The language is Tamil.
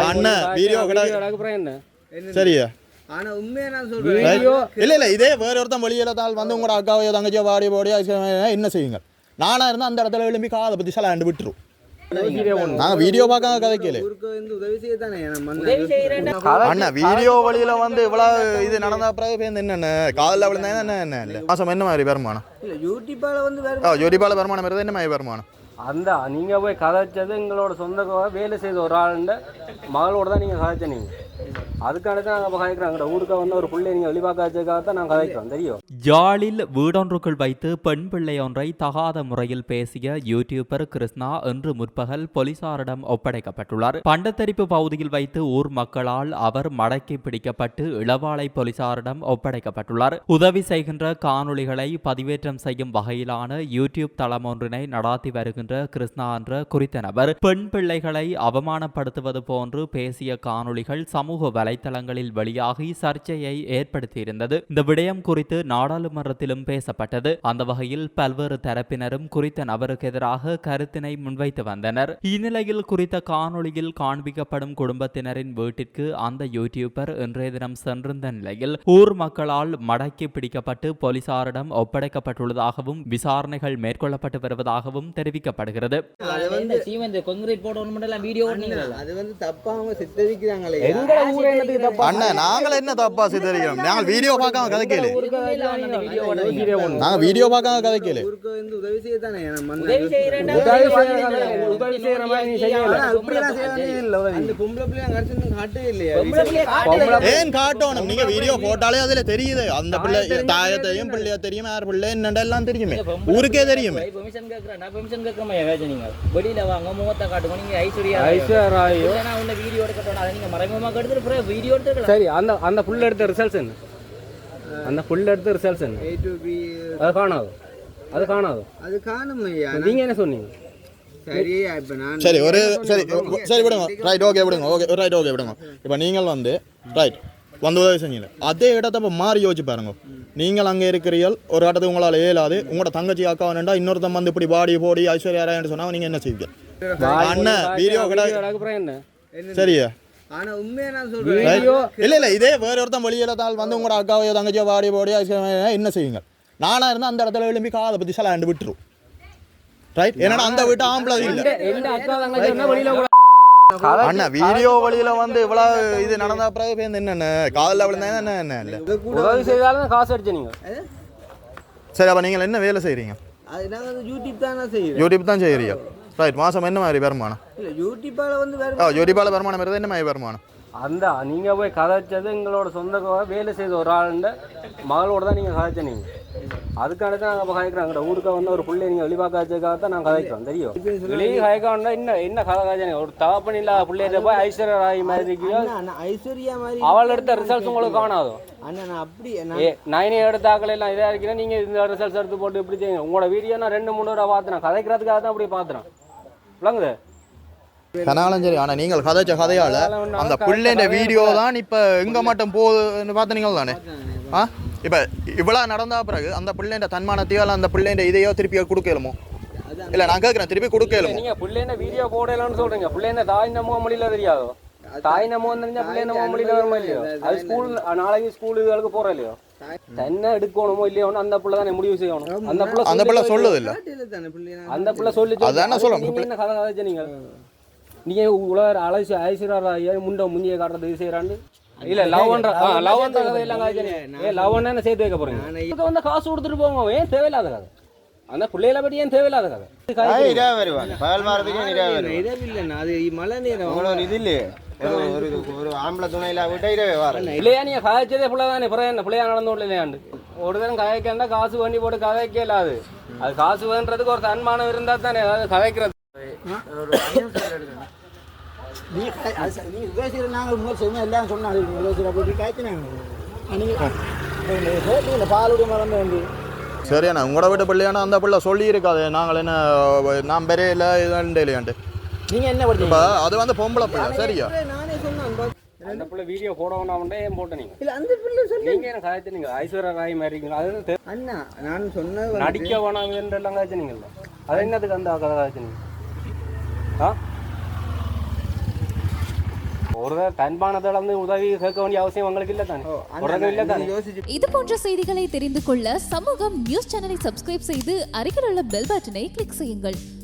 அண்ணன் வீடியோ என்ன? சரியா? ஆனா உண்மையா நான் சொல்றேன். இல்ல இல்ல இதே வேற ஒருத்தன் வெளியில தாள் வந்து உங்களோட அக்காவையோ தங்கச்சியோ வாடி போடி என்ன செய்யுங்க நானா இருந்தா அந்த இடத்துல விளம்பி காதை பத்தி சலாண்டு விட்டுரும். நாங்க வீடியோ பார்க்காம அண்ணா வீடியோ வழியில வந்து இவ்வளவு இது நடந்த பிறகு என்னென்ன காதல விழுந்தா என்ன என்ன இல்ல மாசம் என்ன மாதிரி வருமானம்? இல்ல யூடியூப்பால வந்து என்ன மாதிரி வருமானம்? அந்த நீங்கள் போய் கதைச்சது எங்களோட சொந்த வேலை செய்த ஒரு ஆளுண்ட மகளோட தான் நீங்கள் கதைச்ச நீங்கள் அதுக்காக தான் நாங்கள் கதைக்கிறோம் ஊருக்கு வந்து ஒரு பிள்ளை தான் நாங்கள் கதைக்கிறோம் தெரியும் வீடொன்றுக்குள் வைத்து பெண் பிள்ளை ஒன்றை தகாத முறையில் பேசிய யூடியூபர் கிருஷ்ணா இன்று முற்பகல் போலீசாரிடம் ஒப்படைக்கப்பட்டுள்ளார். பண்டத்தரிப்பு பகுதியில் வைத்து ஊர் மக்களால் அவர் மடக்கி பிடிக்கப்பட்டு இளவாலை போலீசாரிடம் ஒப்படைக்கப்பட்டுள்ளார். உதவி செய்கின்ற காணொளிகளை பதிவேற்றம் செய்யும் வகையிலான யூடியூப் தளம் ஒன்றினை நடாத்தி வருகின்ற கிருஷ்ணா என்ற குறித்த நபர். பெண் பிள்ளைகளை அவமானப்படுத்துவது போன்று பேசிய காணொளிகள் சமூக வலைத்தளங்களில் வெளியாகி சர்ச்சையை ஏற்படுத்தியிருந்தது. இந்த விடயம் குறித்து நாடாளுமன்றத்திலும் பேசப்பட்டது. அந்த வகையில் பல்வேறு தரப்பினரும் குறித்த நபருக்கு எதிராக கருத்தினை முன்வைத்து வந்தனர். இந்நிலையில் குறித்த காணொளியில் காண்பிக்கப்படும் குடும்பத்தினரின் வீட்டிற்கு அந்த யூடியூபர் இன்றைய தினம் சென்றிருந்த நிலையில் ஊர் மக்களால் மடக்கி பிடிக்கப்பட்டு போலீசாரிடம் ஒப்படைக்கப்பட்டுள்ளதாகவும் விசாரணைகள் மேற்கொள்ளப்பட்டு வருவதாகவும் தெரிவிக்கப்படுகிறது. அது வந்து தப்பா அவங்க சித்தரிக்கிறாங்களே. அண்ணன் நாங்கள் என்ன தப்பா சித்தரிக்கிறோம் நாங்கள் வீடியோ பார்க்காம கதைக்கல வீடியோ நாங்க வீடியோ பார்க்காம கதைக்கல ஊருக்கு வந்து உதவி செய்ய தானே உதவி செய்யற மாதிரி. ஏன் காட்டணும் நீங்க வீடியோ போட்டாலே அதுல தெரியுது. அந்த பிள்ளை தாய தெரியும் பிள்ளைய தெரியும் யார் பிள்ளை என்னண்டா எல்லாம் தெரியுமே. ஊருக்கே தெரியுமே. permission கேக்குறேன். நான் permission கேட்காம ஏதாச்சும் நீங்க வெளியில வாங்க முகத்தை காட்டுங்க. நீங்க ஐஸ்வர்யா ஐஸ்வர்யாயோ இல்ல, நான் உன்னை வீடியோ எடுக்கட்டும் அதை நீங்க மறைமுகமா அப்புறம் வீடியோ சரி அந்த அந்த புள்ள எடுத்த ரிசல்ட்ஸ் என்ன? அந்த புள்ள எடுத்த ரிசல்ட்ஸ் என்ன? ஏ டு பி அது காணாது? அது காணாது? அது காணும் ஐயா நீங்க என்ன சொன்னீங்க? சரி ஒரு சரி சரி விடுங்க. ரைட் ஓகே விடுங்க. ஓகே ரைட் ஓகே விடுங்க. இப்போ நீங்கள் வந்து ரைட் வந்து உதவி செஞ்சீங்க. அதே இடத்த இப்போ மாறி யோசிச்சு பாருங்க. நீங்கள் அங்கே இருக்கிறீர்கள் ஒரு இடத்துக்கு உங்களால் இயலாது. உங்களோட தங்கச்சி அக்கா வேணுண்டா இன்னொருத்தன் வந்து இப்படி பாடி போடி ஐஸ்வர்யா ராயன்னு சொன்னா நீங்கள் என்ன செய்வீங்க? அண்ணன் வீடியோ கூட அப்புறம் என்ன? சரியா? ஆனா உண்மையா நான் சொல்றேன். இல்ல இல்ல இதே வேற ஒருத்தன் வெளியில தாள் வந்து உங்களோட அக்காவையோ தங்கச்சியோ வாடி போடி ஐஸ்வர்யா என்ன செய்வீங்க நானா இருந்தா அந்த இடத்துல விளம்பி காதை பத்தி சலாண்டு விட்டுரும். ரைட் ஏன்னா அந்த வீட்டு ஆம்பளை இல்ல எந்த அக்கா தங்கச்சி என்ன வெளியில கூட அண்ணா வீடியோ வழியில வந்து இவ்வளவு இது நடந்த பிறகு என்னென்ன காதல விழுந்தா என்ன என்ன இல்ல உதவி செய்தாலும் காசு அடிச்சு நீங்க. சரி அப்ப நீங்கள் என்ன வேலை செய்றீங்க? அது நாங்க வந்து யூடியூப் தானே செய்யறோம் யூடியூப் தான் செய்யறீங்க ரைட் மாசம் என்ன மாதிரி வருமானம் இல்ல யூடியூப்பால வந்து வேற ஆ யூடியூப்பால வருமானம் வருது என்ன மாதிரி வருமானம் அந்த நீங்க போய் கதைச்சது எங்களோட சொந்த வேலை செய்த ஒரு ஆளுண்ட மகளோட தான் நீங்க கதைச்ச நீங்க அதுக்கான தான் நாங்கள் கதைக்கிறோம் எங்கட ஊருக்கு வந்து ஒரு பிள்ளை நீங்க வெளிப்பாக்க வச்சதுக்காக தான் நாங்கள் கதைக்கிறோம் தெரியும் வெளியே கதைக்க வேண்டாம் என்ன என்ன கதை கதைச்சா ஒரு தகப்பன் இல்லாத பிள்ளைகிட்ட போய் ஐஸ்வர்யா ராய் மாதிரி இருக்கியோ ஐஸ்வர்யா மாதிரி அவள் எடுத்த ரிசல்ட்ஸ் உங்களுக்கு காணாதோ அண்ணா நான் அப்படி நான் ஏ நைனே எடுத்த ஆக்கள் எல்லாம் இதாக இருக்கீங்கன்னா நீங்கள் இந்த ரிசல்ட்ஸ் எடுத்து போட்டு இப்படி செய்யுங்க உங்களோட வீடியோ நான் ரெண்டு மூணு தடவை பார்த்துறேன் கதைக்கிறதுக்காக தான் அப்படி பார்த்துறேன் விளங்குது. கனாலும் சரி ஆனா நீங்கள் கதைச்ச கதையால அந்த பிள்ளைன்ற வீடியோ தான் இப்ப எங்க மட்டும் போகுதுன்னு பார்த்தீங்க தானே? ஆ? இப்ப இவ்வளவு நடந்தா பிறகு அந்த பிள்ளைன்ற தன்மானத்தையோ இல்ல அந்த பிள்ளைன்ற இதையோ திருப்பி கொடுக்கலுமோ? இல்ல நான் கேட்கிறேன் திருப்பி கொடுக்கலுமோ? நீங்க பிள்ளைன வீடியோ போடலாம்னு சொல்றீங்க. பிள்ளைன தாய் நம்ம மொழியில தெரியாதோ? தாய் நம்ம தெரிஞ்சா பிள்ளை நம்ம மொழியில வருமா இல்லையோ? அது ஸ்கூல் நாளைக்கு ஸ்கூல் இதுகளுக்கு போறோம் இல்லையோ? என்ன எடுக்கணுமோ இல்லையோன்னு அந்த பிள்ளை தானே முடிவு செய்யணும். அந்த பிள்ளை அந்த பிள்ளை சொல்லுது இல்ல? காட்டில தானே பிள்ளை. அந்த பிள்ளை சொல்லி அதானே. நீங்க என்ன கதை கதைச்ச நீங்க? நீங்க உலக அலசி ஐஸ்வர்யா ஏன் முண்டை முஞ்சிய காட்டுறது இது செய்யறாண்டு இல்ல லவ் பண்ற லவ் பண்ற கதை எல்லாம் காய்ச்சல் ஏ லவ் பண்ண சேர்த்து வைக்க போறீங்க. இதுக்கு வந்து காசு கொடுத்துட்டு போங்க ஏன் தேவையில்லாத கதை? அந்த பிள்ளைகளை பற்றி ஏன் தேவையில்லாத கதை? நிறைய வருவாங்க. பகல் மாறதுக்கு நிறைய வருவாங்க. இரவில்லைண்ணா அது மழை நேரம். இது இல்லையே? ஒரு ஒரு ஆம்பளை துணையில விட்டா இரவே வர இல்லையா நீங்க கதைச்சதே பிள்ளை தானே என்ன பிள்ளையா நடந்து இல்லையாண்டு ஒரு தரம் கதைக்கண்டா காசு வண்டி போட்டு கதைக்க இல்லாது அது காசு வேண்டதுக்கு ஒரு தன்மானம் இருந்தா தானே அதாவது கதைக்கிறது நீ நீ பேசுகிற நாங்கள் முதல் சொன்ன எல்லாம் சொன்னாங்க நீ பேசுகிற அப்படி காய்ச்சினாங்க நீங்கள் பாலுடைய மறந்து வந்து சரியாண்ணா உங்களோட வீட்டு பிள்ளையானா அந்த பிள்ளை சொல்லி இருக்காது நாங்கள் என்ன நான் பெரிய இல்லை இல்லையாண்டு நீங்கள் என்ன இப்ப அது வந்து பொம்பளை பிள்ளை சரியா? நானே சொன்னேன் அந்த பிள்ளை வீடியோ போட வேணாம்டே ஏன் போட்ட நீங்க இல்லை அந்த பிள்ளை சொல்லி நீங்க என்ன கதைச்சு நீங்க ஐஸ்வர்யா ராய் மாதிரி இருக்கீங்க. அது அண்ணா நான் சொன்னது வந்து- நடிக்க வேணாம் எல்லாம் காய்ச்சி நீங்கல்ல அது என்னதுக்கு அந்த காய்ச்சி நீங்க ஆ? ஒரு தன்பானத்தை இழந்து உதவி கேட்க வேண்டிய அவசியம் உங்களுக்கு இல்லை தானே? ஒரு இல்லை தானே? இது போன்ற செய்திகளை தெரிந்து கொள்ள சமூகம் நியூஸ் சேனலை சப்ஸ்கிரைப் செய்து அருகில் உள்ள பெல் பட்டனை கிளிக் செய்யுங்கள்.